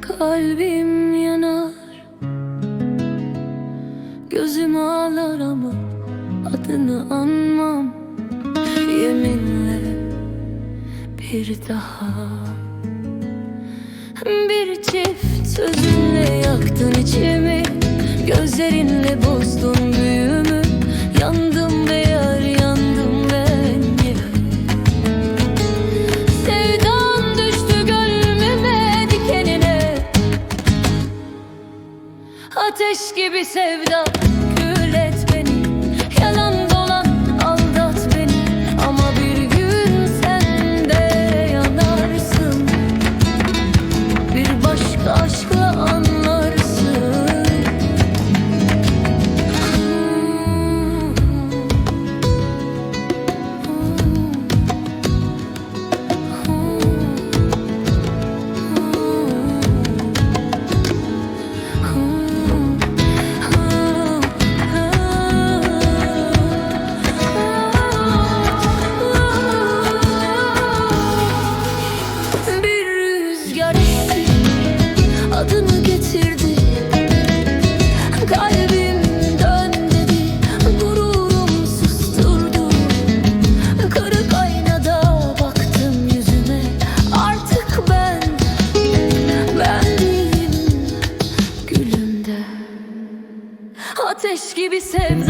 Kalbim yanar Gözüm ağlar ama Adını anmam. Yeminle Bir daha. Bir çift sözünle yaktın içimi. Gözlerinle bozdun büyümü. Yandım ve yar yandım ben. Yine Sevdan düştü gönlüme dikenine Ateş gibi sevda adını getirdi. Kalbim dön gururum susturdu. Kırık aynada baktım yüzüme Artık ben, ben değilim gülümde. Ateş gibi sev